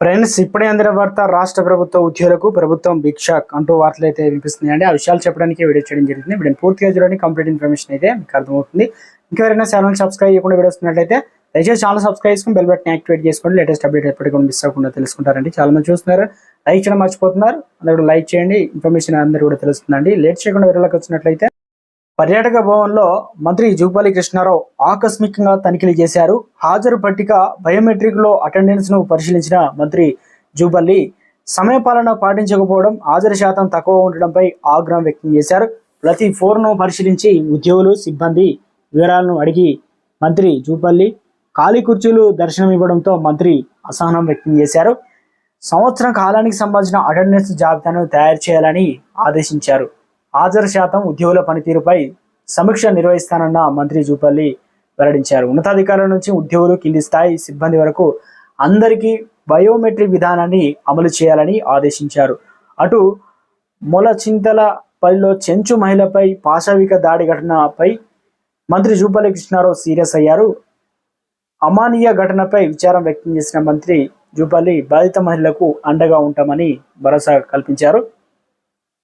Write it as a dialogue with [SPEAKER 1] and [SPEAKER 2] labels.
[SPEAKER 1] Friends ఇప్పుడే అందిన వార్త రాష్ట్ర ప్రభుత్వ ఉద్యోగులకు ప్రభుత్వం భిక్ష అంటూ వార్తలు అయితే వినిపిస్తున్నాయండి. ఆ విషయాలు చెప్పడానికి వీడియో చేయడం జరిగింది. వీడియో పూర్తిగా చూడండి. కంప్లీట్ ఇన్ఫర్మేషన్ అయితే మీకు అర్థమవుతుంది. ఇంకెవరైనా ఛానల్ సబ్స్క్రైబ్ చేయకుండా వీడియో వస్తున్నట్లయితే దయచేసి ఛానల్ సబ్స్క్రైబ్ చేసుకుని బెల్ బటన్ యాక్టివేట్ చేసుకోండి. లేటెస్ట్ అప్డేట్ ఎప్పటికీ మిస్ అవ్వకుండా తెలుసుకుంటారండి. చాలా మంది చూస్తున్నారు. లైక్ చేయడం మర్చిపోతున్నారు. అందరూ లైక్ చేయండి. ఇన్ఫర్మేషన్ అందరూ కూడా తెలుస్తుందండి. లేట్ చేయకుండా వీడియోలోకి వచ్చినట్లయితే పర్యాటక భవన్లో మంత్రి జూపాలి కృష్ణారావు ఆకస్మికంగా తనిఖీలు చేశారు. హాజరు పట్టిక బయోమెట్రిక్లో అటెండెన్స్ను పరిశీలించిన మంత్రి జూపల్లి సమయపాలన పాటించకపోవడం హాజరు శాతం తక్కువ ఉండడంపై ఆగ్రహం వ్యక్తం చేశారు. ప్రతి ఫోర్ను పరిశీలించి ఉద్యోగులు సిబ్బంది వివరాలను అడిగి మంత్రి జూపల్లి ఖాళీ కుర్చీలు దర్శనం ఇవ్వడంతో మంత్రి అసహనం వ్యక్తం చేశారు. సంవత్సరం కాలానికి సంబంధించిన అటెండెన్స్ జాబితాను తయారు చేయాలని ఆదేశించారు. హాజరు శాతం ఉద్యోగుల పనితీరుపై సమీక్ష నిర్వహిస్తానన్న మంత్రి జూపల్లి వెల్లడించారు. ఉన్నతాధికారుల నుంచి ఉద్యోగులు కింది స్థాయి సిబ్బంది వరకు అందరికీ బయోమెట్రిక్ విధానాన్ని అమలు చేయాలని ఆదేశించారు. అటు మొలచింతల పల్లిలో చెంచు మహిళపై పాశవిక దాడి ఘటనపై మంత్రి జూపల్లి కృష్ణారావు సీరియస్ అయ్యారు. అమానీయ ఘటనపై విచారం వ్యక్తం చేసిన మంత్రి జూపల్లి బాధిత మహిళలకు అండగా ఉంటామని భరోసా కల్పించారు.